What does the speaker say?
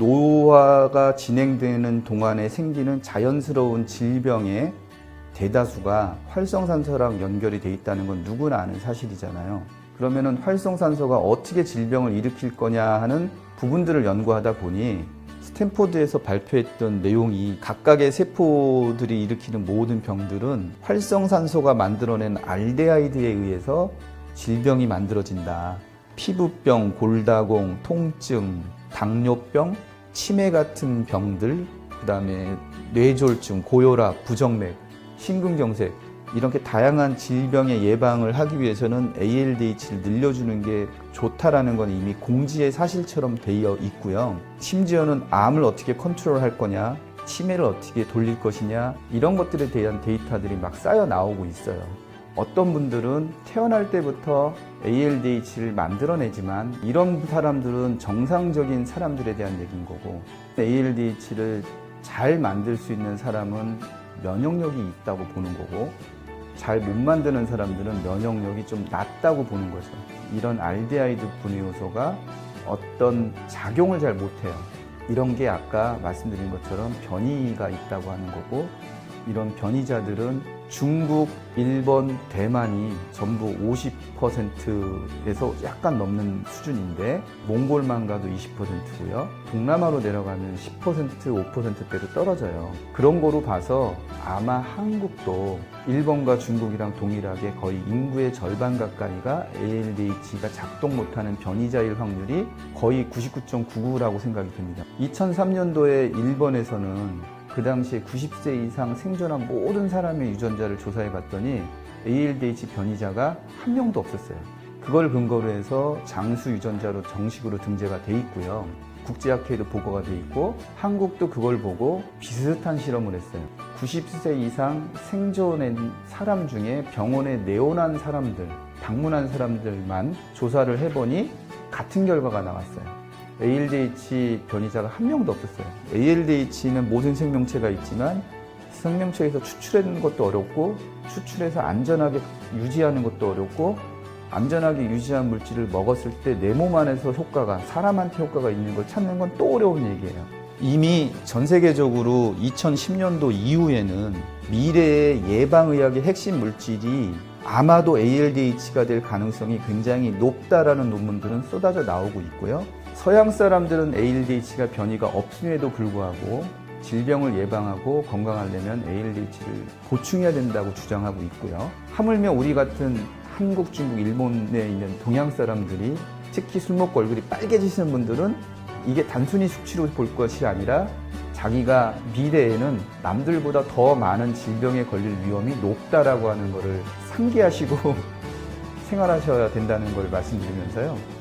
노화가 진행되는 동안에 생기는 자연스러운 질병의 대다수가 활성산소랑 연결이 돼 있다는 건 누구나 아는 사실이잖아요. 그러면은 활성산소가 어떻게 질병을 일으킬 거냐 하는 부분들을 연구하다 보니 스탠포드에서 발표했던 내용이 각각의 세포들이 일으키는 모든 병들은 활성산소가 만들어낸 알데하이드에 의해서 질병이 만들어진다. 피부병, 골다공, 통증, 당뇨병, 치매 같은 병들, 그 다음에 뇌졸중, 고혈압, 부정맥, 심근경색 이렇게 다양한 질병의 예방을 하기 위해서는 ALDH를 늘려주는 게 좋다라는 건 이미 공지의 사실처럼 되어 있고요. 심지어는 암을 어떻게 컨트롤할 거냐, 치매를 어떻게 돌릴 것이냐 이런 것들에 대한 데이터들이 막 쌓여 나오고 있어요. 어떤 분들은 태어날 때부터 ALDH를 만들어내지만 이런 사람들은 정상적인 사람들에 대한 얘기인 거고 ALDH를 잘 만들 수 있는 사람은 면역력이 있다고 보는 거고 잘 못 만드는 사람들은 면역력이 좀 낮다고 보는 거죠. 이런 알데하이드 분해 요소가 어떤 작용을 잘 못해요. 이런 게 아까 말씀드린 것처럼 변이가 있다고 하는 거고 이런 변이자들은 중국, 일본, 대만이 전부 50%에서 약간 넘는 수준인데 몽골만 가도 20%고요. 동남아로 내려가면 10% 5%대로 떨어져요. 그런 거로 봐서 아마 한국도 일본과 중국이랑 동일하게 거의 인구의 절반 가까이가 ALDH가 작동 못하는 변이자일 확률이 거의 99.99라고 생각이 됩니다. 2003년도에 일본에서는 그 당시에 90세 이상 생존한 모든 사람의 유전자를 조사해 봤더니 ALDH 변이자가 한 명도 없었어요. 그걸 근거로 해서 장수 유전자로 정식으로 등재가 돼 있고요. 국제학회에도 보고가 돼 있고 한국도 그걸 보고 비슷한 실험을 했어요. 90세 이상 생존한 사람 중에 병원에 내원한 사람들, 방문한 사람들만 조사를 해보니 같은 결과가 나왔어요. ALDH 변이자가 한 명도 없었어요. ALDH는 모든 생명체가 있지만 생명체에서 추출하는 것도 어렵고 추출해서 안전하게 유지하는 것도 어렵고 안전하게 유지한 물질을 먹었을 때 내 몸 안에서 효과가 사람한테 효과가 있는 걸 찾는 건 또 어려운 얘기예요. 이미 전 세계적으로 2010년도 이후에는 미래의 예방의학의 핵심 물질이 아마도 ALDH가 될 가능성이 굉장히 높다라는 논문들은 쏟아져 나오고 있고요. 서양 사람들은 ALDH가 변이가 없음에도 불구하고 질병을 예방하고 건강하려면 ALDH를 보충해야 된다고 주장하고 있고요. 하물며 우리 같은 한국, 중국, 일본에 있는 동양 사람들이 특히 술 먹고 얼굴이 빨개지시는 분들은 이게 단순히 수치로 볼 것이 아니라 자기가 미래에는 남들보다 더 많은 질병에 걸릴 위험이 높다라고 하는 것을 상기하시고 생활하셔야 된다는 걸 말씀드리면서요.